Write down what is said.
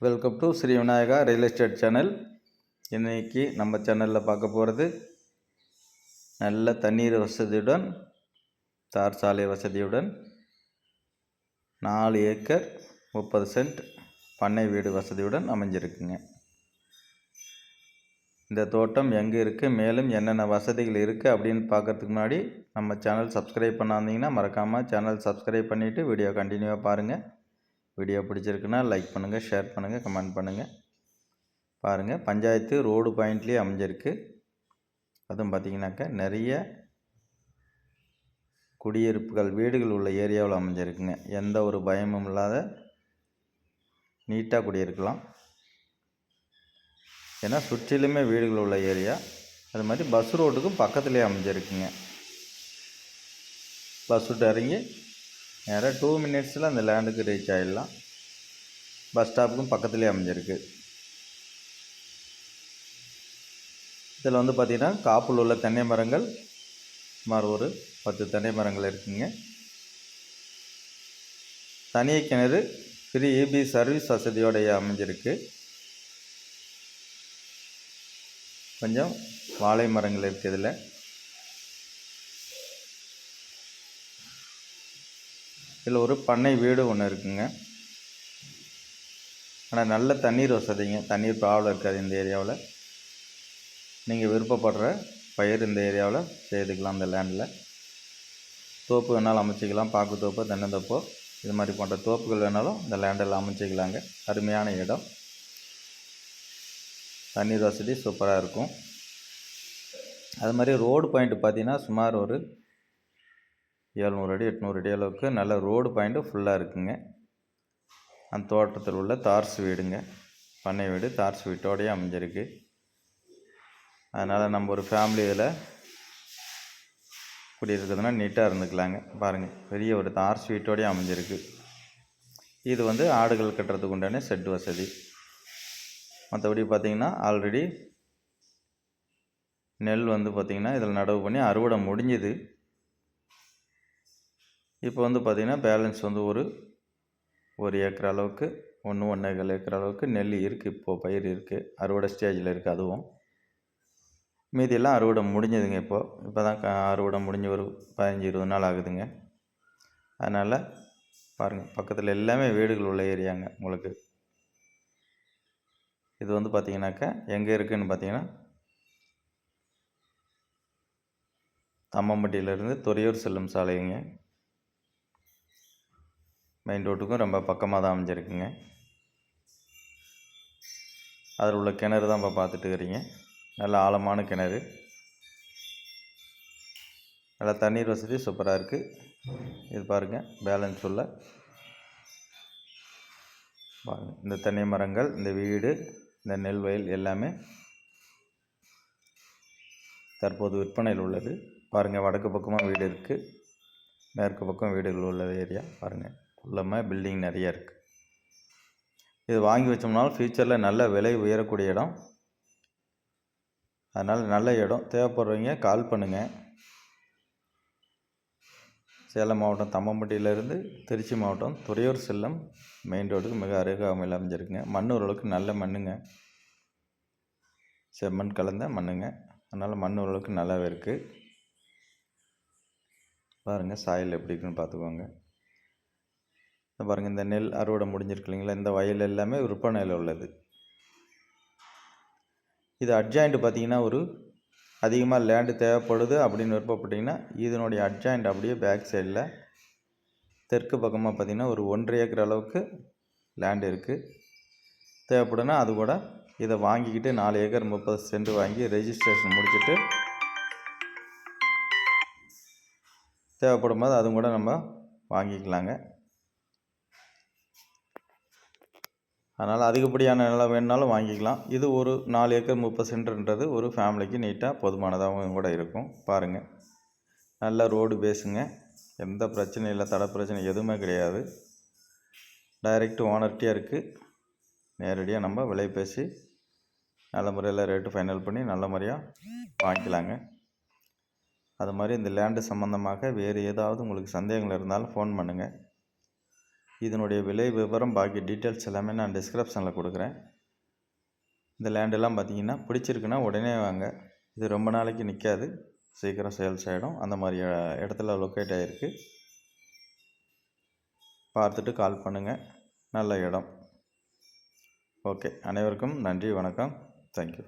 Welcome to Sri Vinayaka real estate channel இன்றைக்கி நம்ம சேனலில் பார்க்க போகிறது நல்ல தண்ணீர் வசதியுடன் தார் சாலை வசதியுடன் நாலு ஏக்கர் முப்பது சென்ட் பண்ணை வீடு வசதியுடன் அமைஞ்சிருக்குங்க. இந்த தோட்டம் எங்கே இருக்குது மேலும் என்னென்ன வசதிகள் இருக்குது அப்படின்னு பார்க்கறதுக்கு முன்னாடி நம்ம சேனல் சப்ஸ்கிரைப் பண்ணாதீங்கன்னா மறக்காமல் சேனல் சப்ஸ்கிரைப் பண்ணிவிட்டு வீடியோ கண்டினியூவாக பாருங்கள் வீடியோ பிடிச்சிருக்குன்னா லைக் பண்ணுங்கள் ஷேர் பண்ணுங்கள் கமெண்ட் பண்ணுங்கள் பாருங்கள் பஞ்சாயத்து ரோடு பாயிண்ட்லேயே அமைஞ்சிருக்கு. அதுவும் பார்த்திங்கனாக்கா நிறைய குடியிருப்புகள் வீடுகள் உள்ள ஏரியாவில் அமைஞ்சிருக்குங்க. எந்த ஒரு பயமும் இல்லாத நீட்டாக குடியிருக்கலாம். ஏன்னா சுற்றிலுமே வீடுகள் உள்ள ஏரியா. அது மாதிரி பஸ் ரோட்டுக்கும் பக்கத்துலேயே அமைஞ்சிருக்குங்க. பஸ் விட்டு இறங்கி நேராக டூ மினிட்ஸில் அந்த லேண்டுக்கு ரீச் ஆகிடலாம் பஸ் ஸ்டாப்புக்கும் பக்கத்துலேயே அமைஞ்சிருக்கு. இதில் வந்து பார்த்திங்கன்னா காப்பில் உள்ள தென்னை மரங்கள் சுமார் ஒரு பத்து தென்னை மரங்கள் இருக்குங்க. தனிய கிணறு ஃப்ரீ இபி சர்வீஸ் வசதியோடைய அமைஞ்சிருக்கு. கொஞ்சம் வாழை மரங்கள் இருக்குது இதில். இதில் ஒரு பண்ணை வீடு ஒன்று இருக்குங்க. ஆனால் நல்ல தண்ணீர் வசதிங்க. தண்ணீர் ப்ராப்ளம் இருக்காது இந்த ஏரியாவில். நீங்கள் விருப்பப்படுற பயிர் இந்த ஏரியாவில் செய்துக்கலாம் இந்த லேண்டில். தோப்பு வேணாலும் அமைச்சிக்கலாம். பாக்கு தோப்பு தென்னந்தோப்போ இது மாதிரி போன்ற தோப்புகள் வேணாலும் இந்த லேண்டில் அமைச்சிக்கலாங்க. அருமையான இடம். தண்ணீர் வசதி சூப்பராக இருக்கும். அது மாதிரி ரோடு பாயிண்ட் பார்த்தீங்கன்னா சுமார் ஒரு ஏழ்நூறு அடி எட்நூறு அடி அளவுக்கு நல்ல ரோடு பாயிண்ட்டு ஃபுல்லாக இருக்குங்க. அந்த தோட்டத்தில் உள்ள தார்ஸ் வீடுங்க. பண்ணை வீடு தார்ஸ் வீட்டோடயே அமைஞ்சிருக்கு. அதனால் நம்ம ஒரு ஃபேமிலி இதில் குடியிருக்கிறதுனா நீட்டாக இருந்துக்கலாங்க. பாருங்கள் பெரிய ஒரு தார்சு வீட்டோடையே அமைஞ்சிருக்கு. இது வந்து ஆடுகள் கட்டுறதுக்கு உண்டான செட் வசதி. மற்றபடி பார்த்திங்கன்னா ஆல்ரெடி நெல் வந்து பார்த்திங்கன்னா இதில் நடவு பண்ணி அறுவடை முடிஞ்சுது. இப்போ வந்து பார்த்திங்கன்னா பேலன்ஸ் வந்து ஒரு ஒரு ஏக்கர் அளவுக்கு ஒன்று ஒன்றேகால் ஏக்கர் அளவுக்கு நெல் இருக்குது இப்போது பயிர் இருக்குது அறுவடை ஸ்டேஜில் இருக்குது அதுவும். மீதியெல்லாம் அறுவடை முடிஞ்சதுங்க இப்போது இப்போ தான் அறுவடை முடிஞ்சு ஒரு பதினஞ்சு இருபது நாள் ஆகுதுங்க. அதனால் பாருங்கள் பக்கத்தில் எல்லாமே வீடுகள் உள்ள ஏரியாங்க உங்களுக்கு. இது வந்து பார்த்திங்கனாக்கா எங்கே இருக்குதுன்னு பார்த்தீங்கன்னா தம்மம்பட்டியிலேருந்து துறையூர் செல்லும் சாலைங்க. மெயின் ரோட்டுக்கும் ரொம்ப பக்கமாக தான் அமைஞ்சிருக்குங்க. அதில் உள்ள கிணறு தான் இப்போ பார்த்துட்டு இருக்கிறீங்க. நல்ல ஆழமான கிணறு. நல்லா தண்ணீர் வசதி சூப்பராக இருக்குது இது பாருங்கள் பேலன்ஸ் உள்ள. பாருங்கள் இந்த தென்னை மரங்கள் இந்த வீடு இந்த நெல் வயல் எல்லாமே தற்போது விற்பனையில் உள்ளது. பாருங்கள் வடக்கு பக்கமாக வீடு இருக்குது மேற்கு பக்கம் வீடுகள் உள்ள ஏரியா. பாருங்கள் உள்ளமாக பில்டிங் நிறைய இருக்குது இது வாங்கி வச்சோம்னாலும் ஃப்யூச்சரில் நல்ல விலை உயரக்கூடிய இடம். அதனால் நல்ல இடம். தேவைப்படுறவங்க கால் பண்ணுங்கள் சேலம் மாவட்டம் தம்மம்பட்டியிலேருந்து திருச்சி மாவட்டம் துறையூர் செல்லம் மெயின் ரோடுக்கு மிக அருகாமையில் அமைஞ்சிருக்குங்க மண் ஓரளவுக்கு நல்ல மண்ணுங்க. செம்மண் கலந்த மண்ணுங்க. அதனால் மண் ஓரளவுக்கு நல்லாவே இருக்குது பாருங்கள் சாயில் எப்படி இருக்குன்னு பார்த்துக்கோங்க. இந்த பாருங்கள் இந்த நெல் அறுவடை முடிஞ்சிருக்கு இல்லைங்களா இந்த வயல் எல்லாமே விற்பனையில் உள்ளது. இது அட்ஜாயிண்ட் பார்த்தீங்கன்னா ஒரு அதிகமாக லேண்டு தேவைப்படுது அப்படின்னு விருப்பப்பட்டிங்கன்னா இதனுடைய அட்ஜாயிண்ட் அப்படியே பேக் சைடில் தெற்கு பக்கமாக பார்த்திங்கன்னா ஒரு ஒன்றரை ஏக்கர் அளவுக்கு லேண்ட் இருக்குது தேவைப்படுனா அது கூட இதை வாங்கிக்கிட்டு நாலு ஏக்கர் முப்பது சென்ட் வாங்கி ரெஜிஸ்ட்ரேஷன் முடிச்சுட்டு தேவைப்படும் போது அதுவும் கூட நம்ம வாங்கிக்கலாங்க. அதனால் அதிகப்படியான நிலம் வேணுனாலும் வாங்கிக்கலாம். இது ஒரு நாலு ஏக்கர் முப்பது சென்ட்ருன்றது ஒரு ஃபேமிலிக்கு நீட்டாக போதுமானதாகவும் கூட இருக்கும். பாருங்கள் நல்ல ரோடு பேஸுங்க எந்த பிரச்சனையும் இல்லை. தடை பிரச்சனை எதுவுமே கிடையாது. டைரெக்ட் ஓனர்ட்டியாக இருக்குது நேரடியாக நம்ம விலை பேசி நல்ல முறையில் ரேட்டு ஃபைனல் பண்ணி நல்ல முறையாக வாங்கிக்கலாங்க. அது மாதிரி இந்த லேண்டு சம்மந்தமாக வேறு ஏதாவது உங்களுக்கு சந்தேகங்கள் இருந்தாலும் ஃபோன் பண்ணுங்கள் இதனுடைய விலை விவரம் பாக்கி டீட்டெயில்ஸ் எல்லாமே நான் டிஸ்கிரிப்ஷனில் கொடுக்குறேன். இந்த லேண்டெல்லாம் பார்த்தீங்கன்னா பிடிச்சிருக்குன்னா உடனே வாங்க. இது ரொம்ப நாளைக்கு நிற்காது சீக்கிரம் சேல்ஸ் ஆகிடும் அந்த மாதிரி இடத்துல லொக்கேட் ஆகிருக்கு பார்த்துட்டு கால் பண்ணுங்கள் நல்ல இடம். ஓகே அனைவருக்கும் நன்றி வணக்கம். தேங்க்யூ